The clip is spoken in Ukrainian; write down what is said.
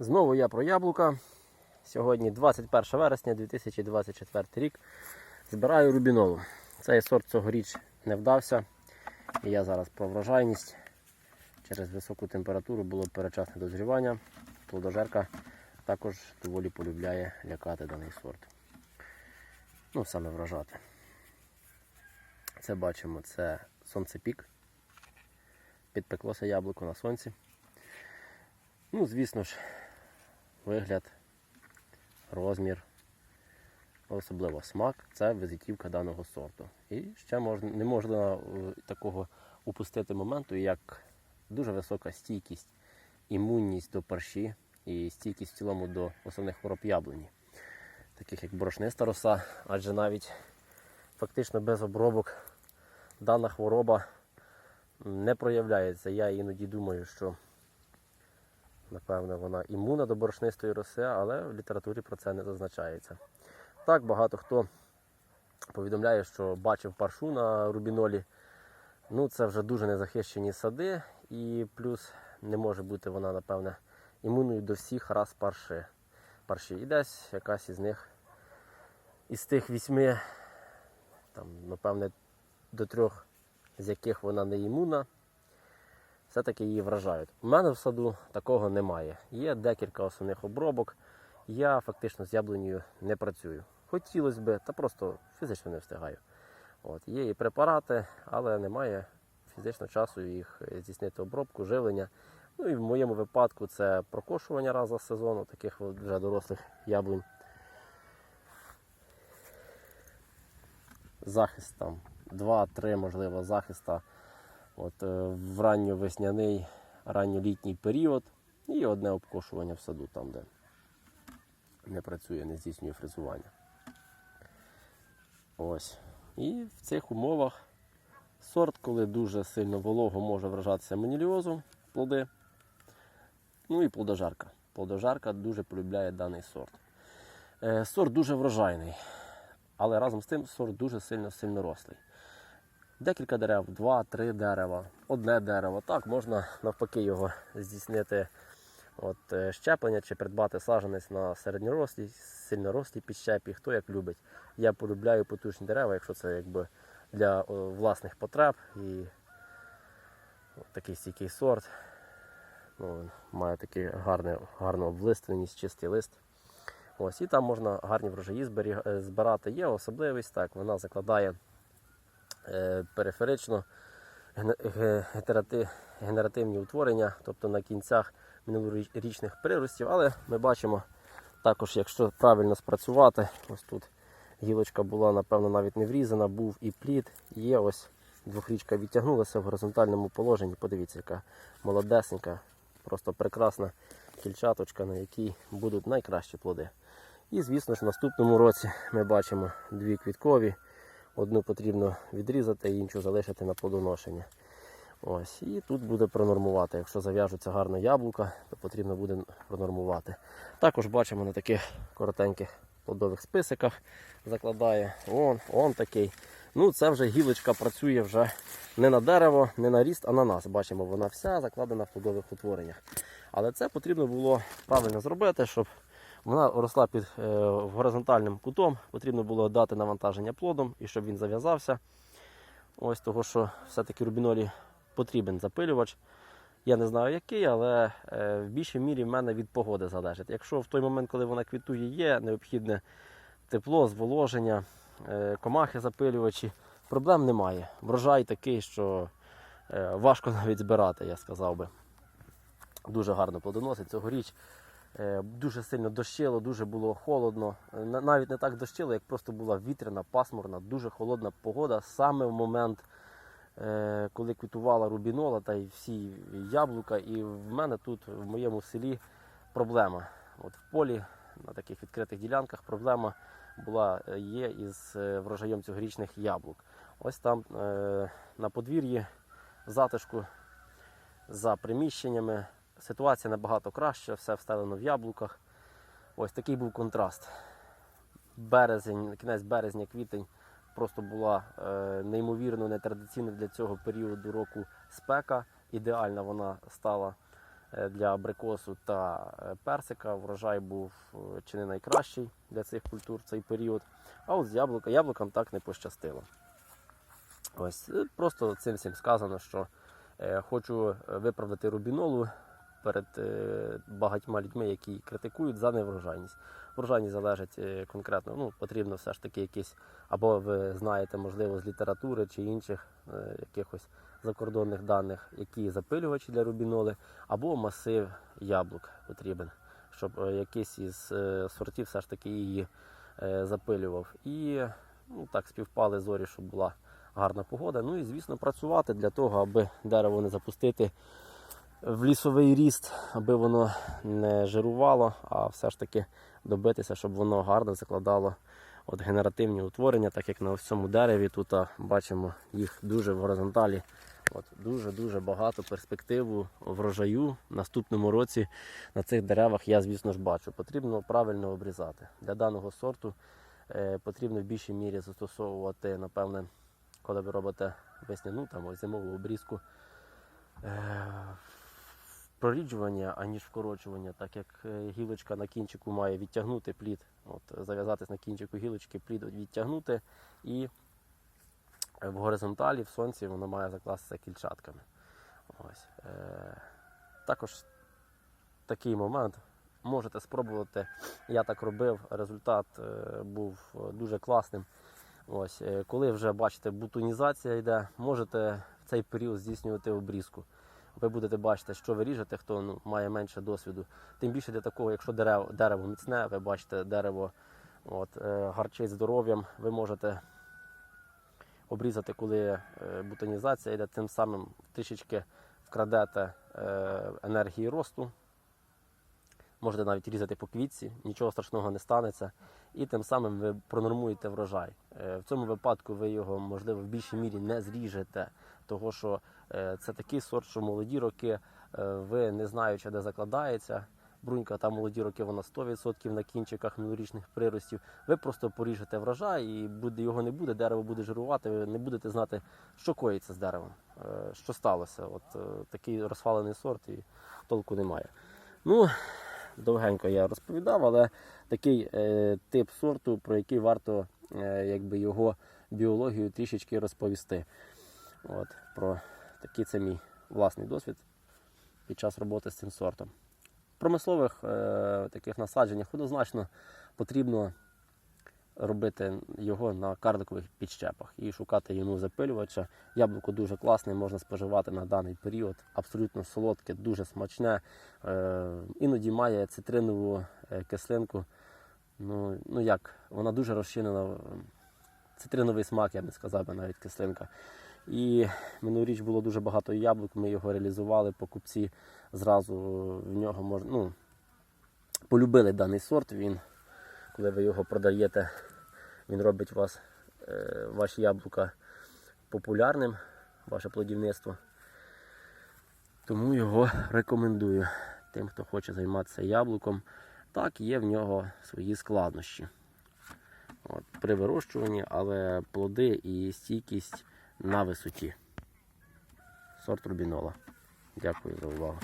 Знову я про яблука. Сьогодні 21 вересня 2024 рік. Збираю рубінолу. Цей сорт цьогоріч не вдався. І я зараз про врожайність. Через високу температуру було перечасне дозрівання. Плодожерка також доволі полюбляє лякати даний сорт. Ну, саме вражати. Це бачимо, це сонцепік. Підпеклося яблуко на сонці. Ну, звісно ж, вигляд, розмір, особливо смак це визитівка даного сорту. І ще можна, не можна е, такого упустити моменту, як дуже висока стійкість, імунність до парші і стійкість в цілому до основних хвороб яблуні, таких як борошниста роса, адже навіть фактично без обробок дана хвороба не проявляється. Я іноді думаю, що Напевно, вона імунна до борошнистої роси, але в літературі про це не зазначається. Так, багато хто повідомляє, що бачив паршу на рубінолі. Ну, це вже дуже незахищені сади, і плюс не може бути вона, напевне, імунною до всіх раз парши. парші. І десь якась із них, із тих вісьми, там, напевне, до трьох, з яких вона не імунна все-таки її вражають. У мене в саду такого немає. Є декілька основних обробок. Я фактично з яблунею не працюю. Хотілося б, та просто фізично не встигаю. От, Є і препарати, але немає фізично часу їх здійснити обробку, живлення. Ну і в моєму випадку це прокошування раз за сезону, таких вже дорослих яблунь. Захист там 2-3, можливо, захиста От, е, в ранньовесняний, ранньолітній період і одне обкошування в саду, там, де не працює, не здійснює фрезування. Ось. І в цих умовах сорт, коли дуже сильно волого, може вражатися маніліозом, плоди. Ну і плодожарка. Плодожарка дуже полюбляє даний сорт. Е, Сорт дуже врожайний, але разом з тим сорт дуже сильно сильно рослий. Декілька дерев, два-три дерева, одне дерево. Так, можна навпаки його здійснити от, е, щеплення чи придбати саджанець на середньорослій, сильнорослій підщепі, хто як любить. Я полюбляю потужні дерева, якщо це якби для о, власних потреб і от такий стійкий сорт. Ну, Має такий гарний, гарну облиственність, чистий лист. Ось, І там можна гарні врожаї е, збирати. Є особливість, так, вона закладає. Е, периферично генеративні утворення, тобто на кінцях минулорічних приростів. Але ми бачимо також, якщо правильно спрацювати, ось тут гілочка була, напевно, навіть не врізана, був і плід, є ось двохрічка відтягнулася в горизонтальному положенні. Подивіться, яка молодесенька, просто прекрасна кільчаточка, на якій будуть найкращі плоди. І, звісно ж, в наступному році ми бачимо дві квіткові. Одну потрібно відрізати, іншу залишити на плодоношення. Ось, І тут буде пронормувати. Якщо зав'яжуться гарно яблука, то потрібно буде пронормувати. Також бачимо на таких коротеньких плодових списиках закладає. Он, он такий. Ну, Це вже гілочка працює вже не на дерево, не на ріст, а на нас. Бачимо, вона вся закладена в плодових утвореннях. Але це потрібно було правильно зробити, щоб вона росла під е, горизонтальним кутом, потрібно було дати навантаження плодом і щоб він зав'язався. Ось того, що все-таки рубінолі потрібен запилювач. Я не знаю який, але е, в більшій мірі в мене від погоди залежить. Якщо в той момент, коли вона квітує, є необхідне тепло, зволоження, е, комахи запилювачі, проблем немає. Врожай такий, що важко навіть збирати, я сказав би. Дуже гарно плодоносить цьогоріч. Е, Дуже сильно дощило, дуже було холодно. Е, Навіть не так дощило, як просто була вітряна, пасмурна, дуже холодна погода саме в момент, е, коли квітувала рубінола та й всі яблука. І в мене тут, в моєму селі, проблема. От в полі, на таких відкритих ділянках, проблема була, є із врожаєм цьогорічних яблук. Ось там на подвір'ї, затишку, за приміщеннями. Ситуація набагато краща, все встелено в яблуках. Ось такий був контраст. Березень, кінець березня, квітень просто була е, неймовірно нетрадиційна для цього періоду року спека. Ідеальна вона стала е, для абрикосу та е, персика. Врожай був е, чи не найкращий для цих культур цей період. А от з яблука яблукам так не пощастило. Ось просто цим всім сказано, що е, хочу виправдати рубінолу перед е, багатьма людьми, які критикують за неврожайність. Врожайність залежить е, конкретно, ну потрібно все ж таки якісь, або ви знаєте, можливо, з літератури чи інших е, якихось закордонних даних, які запилювачі для рубіноли, або масив яблук потрібен, щоб якийсь із сортів все ж таки її запилював. І ну, так співпали зорі, щоб була гарна погода. Ну і звісно, працювати для того, аби дерево не запустити в лісовий ріст, аби воно не жирувало, а все ж таки добитися, щоб воно гарно закладало от генеративні утворення, так як на ось цьому дереві. Тут а, бачимо їх дуже в горизонталі. Дуже-дуже багато перспективу врожаю в наступному році на цих деревах я, звісно ж, бачу. Потрібно правильно обрізати. Для даного сорту е, потрібно в більшій мірі застосовувати, напевне, коли ви робите весняну там, зимову обрізку. Е, проріджування, аніж вкорочування, так як е, гілочка на кінчику має відтягнути плід, от, зав'язатись на кінчику гілочки, плід відтягнути, і в горизонталі, в сонці, воно має закластися кільчатками. Ось. Е, також такий момент. Можете спробувати. Я так робив, результат е, був дуже класним. Ось, е, коли вже бачите, бутонізація йде, можете в цей період здійснювати обрізку. Ви будете бачити, що ви ріжете, хто ну, має менше досвіду. Тим більше для такого, якщо дерево, дерево міцне, ви бачите, дерево от, е, гарчить здоров'ям, ви можете обрізати, коли е, бутонізація йде, тим самим трішечки вкрадете е, енергії росту. Можете навіть різати по квітці, нічого страшного не станеться. І тим самим ви пронормуєте врожай. Е, В цьому випадку ви його, можливо, в більшій мірі не зріжете, того що е, це такий сорт, що молоді роки е, ви не знаючи, де закладається. Брунька та молоді роки вона 100% на кінчиках минулорічних приростів. Ви просто поріжете врожай і буде, його не буде, дерево буде жирувати, ви не будете знати, що коїться з деревом, що сталося. От такий розфалений сорт і толку немає. Ну, довгенько я розповідав, але такий е, тип сорту, про який варто е, якби його біологію трішечки розповісти. От, про такий це мій власний досвід під час роботи з цим сортом. В промислових е, таких насадженнях однозначно потрібно робити його на карликових підщепах і шукати йому запилювача. Яблуко дуже класне, можна споживати на даний період. Абсолютно солодке, дуже смачне. Е, іноді має цитринову е, кислинку. Ну, ну як, вона дуже розчинена. Цитриновий смак, я не сказав би навіть кислинка. І минулоріч було дуже багато яблук, ми його реалізували, покупці зразу в нього мож... ну, полюбили даний сорт. Він, коли ви його продаєте, він робить вас, е, ваші яблука популярним, ваше плодівництво. Тому його рекомендую тим, хто хоче займатися яблуком. Так, є в нього свої складнощі от, при вирощуванні, але плоди і стійкість на висоті. Сорт рубінола. Дякую за увагу.